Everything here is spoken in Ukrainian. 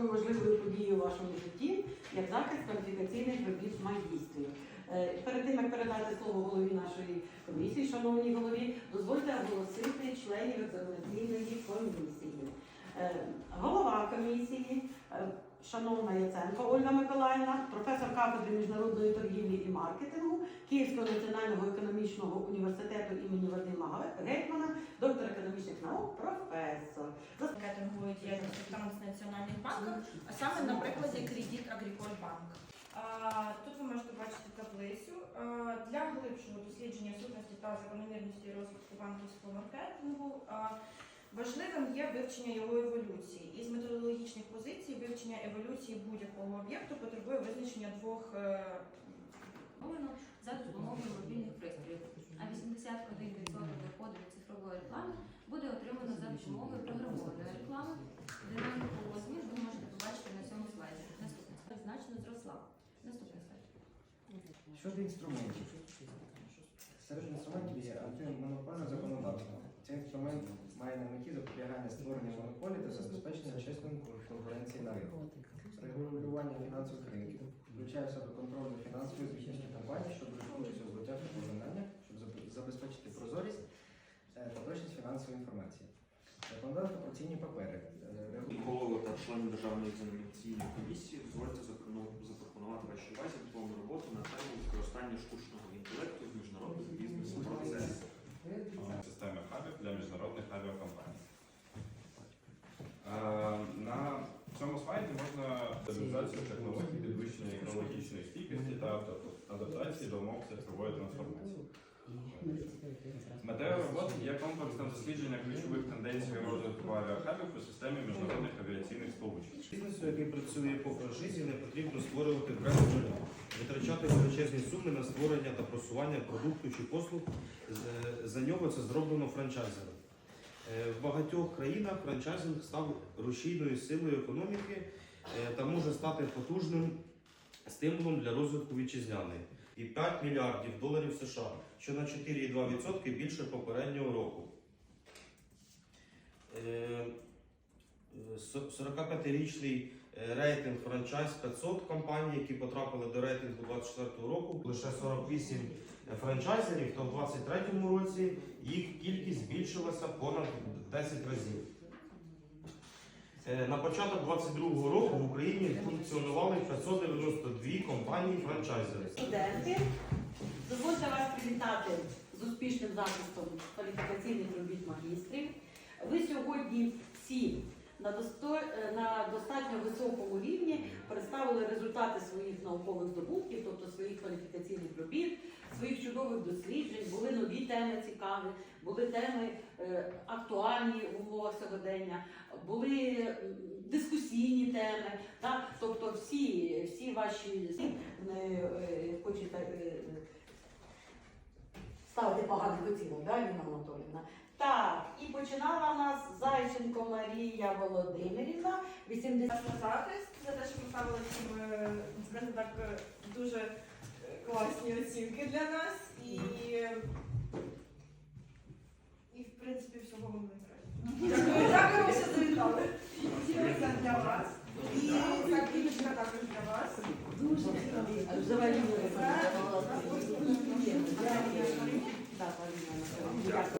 такою важливою подією у вашому житті, як захист кваліфікаційних робіт магістрів. Е, Перед тим як передати слово голові нашої комісії, шановній голові, дозвольте оголосити членів екзаменаційної комісії. Е, Голова комісії, шановна Яценко Ольга Миколаївна, професор кафедри міжнародної торгівлі і маркетингу Київського національного економічного університету імені Вадима Гетьмана, доктор економічних наук, професор. маркетингової діяльності транснаціональних банків, а саме на прикладі Кредит Агріколь Банк. Тут ви можете бачити таблицю для глибшого дослідження сутності та закономірності розвитку банківського маркетингу. Важливим є вивчення його еволюції. Еволюції будь-якого об'єкту потребує визначення двох е, Мовлено за допомогою мобільних пристроїв, а 81% доходу від цифрової реклами буде отримано за допомогою програмованої реклами. Динаміку змін ви можете побачити на цьому слайді. Наступний слайд значно зросла. Наступний слайд. Щодо інструментів. Серед інструментів є антимонопольне законодавство. Цей інструмент має на меті запобігання створення монополії та забезпечення чесної конкуренції на ринку. Регулювання фінансових ринків включає в себе контроль за фінансовою звітністю компаній, що участь у злиттях та щоб забезпечити прозорість е, та точність фінансової інформації. Законодавство про цінні папери. е, Голову та членів Державної екзаменаційної комісії дозвольте запропонувати вашій увазі дипломну роботу на тему використання штучного інтелекту в міжнародних бізнес-процесах. системи хабів для міжнародних авіакомпаній. Е, На цьому слайді можна реалізацію технологій підвищення екологічної стійкості та адаптації до умов цифрової трансформації. Метою роботи є комплексне дослідження ключових тенденцій розвитку авіахабів у системі міжнародних авіаційних сполучень. Бізнесу, який працює по франшизі, не потрібно створювати бренд нуля, витрачати величезні суми на створення та просування продукту чи послуг. За нього це зроблено франчайзером. Е, В багатьох країнах франчайзинг став рушійною силою економіки е, та може стати потужним стимулом для розвитку вітчизняної. І 5 мільярдів доларів США, що на 4,2% більше попереднього року. Е, е, со- 45-річний е, рейтинг франчайз 500 компаній, які потрапили до рейтингу 24 року. Лише 48 франчайзерів, то в 23 році їх кількість збільшилася понад 10 разів. Е, На початок 22 року в Україні функціонували 592 компанії франчайзери. Студенти, дозвольте вас привітати з успішним захистом кваліфікаційних робіт магістрів. Ви сьогодні всі на, е, достатньо високому рівні представили результати своїх наукових здобутків, тобто своїх кваліфікаційних робіт, своїх чудових досліджень, були нові теми цікаві, були теми е, актуальні в умовах сьогодення, були дискусійні теми. Так? Тобто всі, всі ваші е, хочете е, ставити поганих оцінок, да, Ліна Анатолівна? Так, і починала нас Зайченко Марія Володимирівна, 80 захист за те, що поставили всім, е, скажімо так, е, дуже е, класні оцінки для нас і, і в принципі, всього вам найкраще. Дякуємо, що завітали. Дякую для вас. І закінчка також для вас. Дуже Дякую.